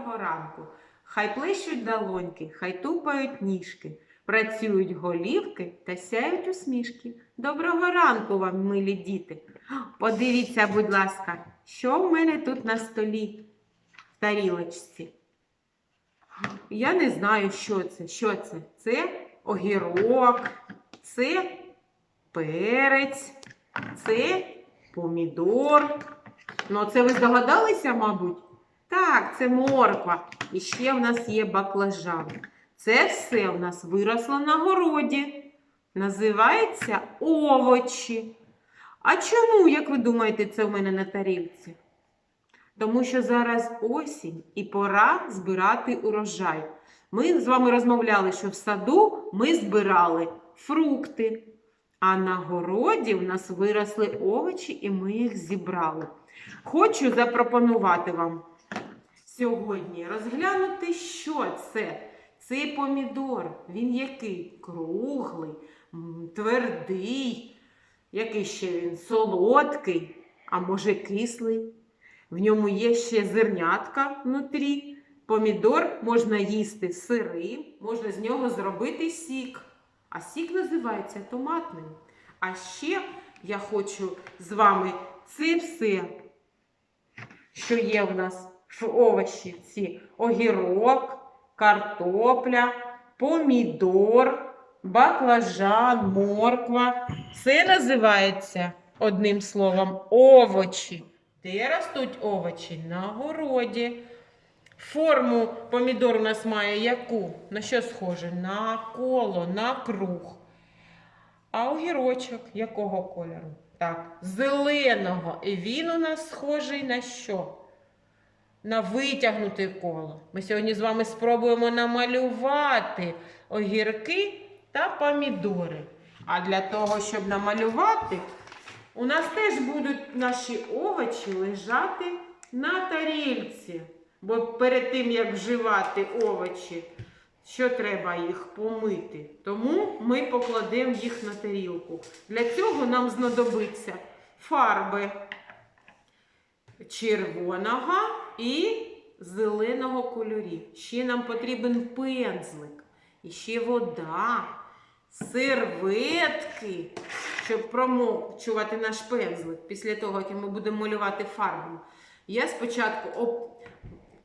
доброго ранку. Хай плещуть долоньки, хай тупають ніжки, працюють голівки та сяють усмішки. Доброго ранку вам, милі діти. Подивіться, будь ласка, що в мене тут на столі в тарілочці. Я не знаю, що це. Що це? Це огірок, це перець, це помідор. Ну, це ви здогадалися, мабуть? Так, це морква. І ще в нас є баклажан. Це все в нас виросло на городі. Називається овочі. А чому, як ви думаєте, це в мене на тарілці? Тому що зараз осінь і пора збирати урожай. Ми з вами розмовляли, що в саду ми збирали фрукти, а на городі в нас виросли овочі, і ми їх зібрали. Хочу запропонувати вам сьогодні розглянути, що це. Цей помідор, він який? Круглий, твердий, який ще він солодкий, а може кислий. В ньому є ще зернятка внутрі. Помідор можна їсти сирим, можна з нього зробити сік. А сік називається томатним. А ще я хочу з вами це все, що є в нас овочі, ці огірок, картопля, помідор, баклажан, морква. Це називається одним словом овочі. Де ростуть овочі? На городі. Форму помідор у нас має яку? На що схоже? На коло, на круг. А огірочок якого кольору? Так, зеленого. І він у нас схожий на що? На витягнуте коло. Ми сьогодні з вами спробуємо намалювати огірки та помідори. А для того, щоб намалювати, у нас теж будуть наші овочі лежати на тарільці. Бо перед тим, як вживати овочі, що треба їх помити. Тому ми покладемо їх на тарілку. Для цього нам знадобиться фарби червоного і зеленого кольорів. Ще нам потрібен пензлик, і ще вода, серветки, щоб промочувати наш пензлик після того, як ми будемо малювати фарбами. Я спочатку оп...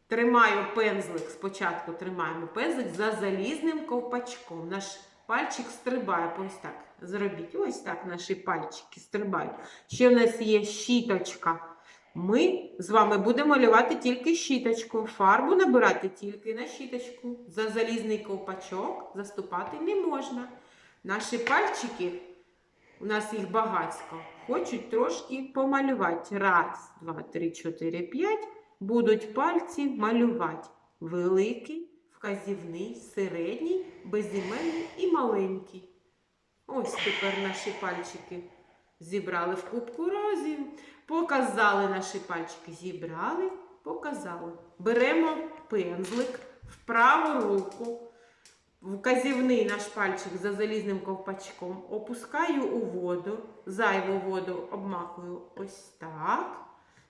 тримаю пензлик, спочатку тримаємо пензлик за залізним ковпачком. Наш пальчик стрибає. Ось так. Зробіть. Ось так наші пальчики стрибають. Ще в нас є щіточка. Ми з вами будемо малювати тільки щіточку. Фарбу набирати тільки на щіточку. За залізний ковпачок заступати не можна. Наші пальчики, у нас їх багатько, хочуть трошки помалювати. Раз, два, три, чотири, п'ять. Будуть пальці малювати. Великий, вказівний, середній, безіменний і маленький. Ось тепер наші пальчики зібрали в кубку розів. Показали наші пальчики. Зібрали, показали. Беремо пензлик в праву руку. Вказівний наш пальчик за залізним ковпачком. Опускаю у воду. Зайву воду обмакую ось так.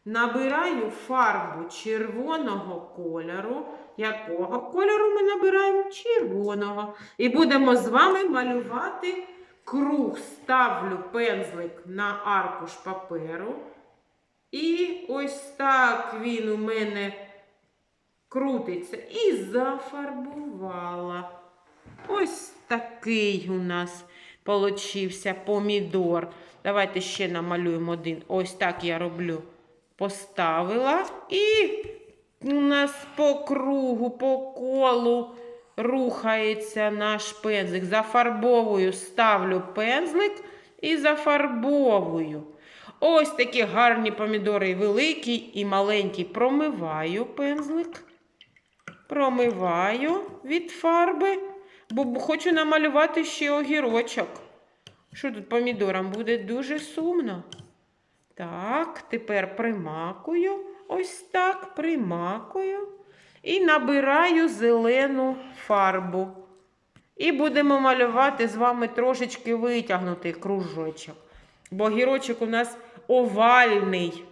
Набираю фарбу червоного кольору. Якого кольору ми набираємо? Червоного. І будемо з вами малювати круг. Ставлю пензлик на аркуш паперу. І ось так він у мене крутиться. І зафарбувала. Ось такий у нас получився помідор. Давайте ще намалюємо один. Ось так я роблю. Поставила. І у нас по кругу, по колу рухається наш пензлик. Зафарбовую, ставлю пензлик і зафарбовую. Ось такі гарні помідори, великі і маленькі. Промиваю пензлик. Промиваю від фарби, бо хочу намалювати ще огірочок. Що тут помідорам буде дуже сумно. Так, тепер примакую. Ось так, примакую. І набираю зелену фарбу. І будемо малювати з вами трошечки витягнутий кружочок. Бо гірочок у нас овальний.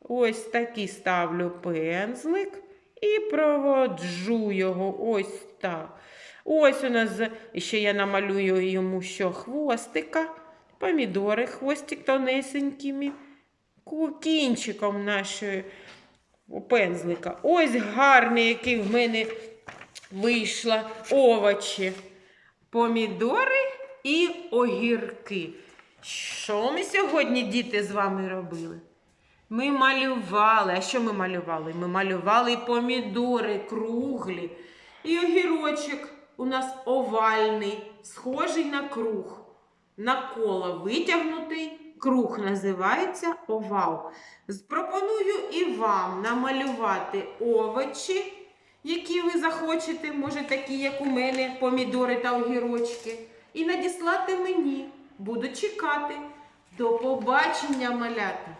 Ось такий ставлю пензлик і проводжу його ось так. Ось у нас ще я намалюю йому що хвостика, помідори, хвостик тонесенькими, кінчиком нашої пензлика. Ось гарний, який в мене вийшло овочі, помідори і огірки. Що ми сьогодні, діти, з вами робили? Ми малювали. А що ми малювали? Ми малювали помідори круглі. І огірочок у нас овальний, схожий на круг. На коло витягнутий круг називається овал. Пропоную і вам намалювати овочі, які ви захочете, може такі, як у мене, помідори та огірочки, і надіслати мені. Буду чекати. До побачення, малята!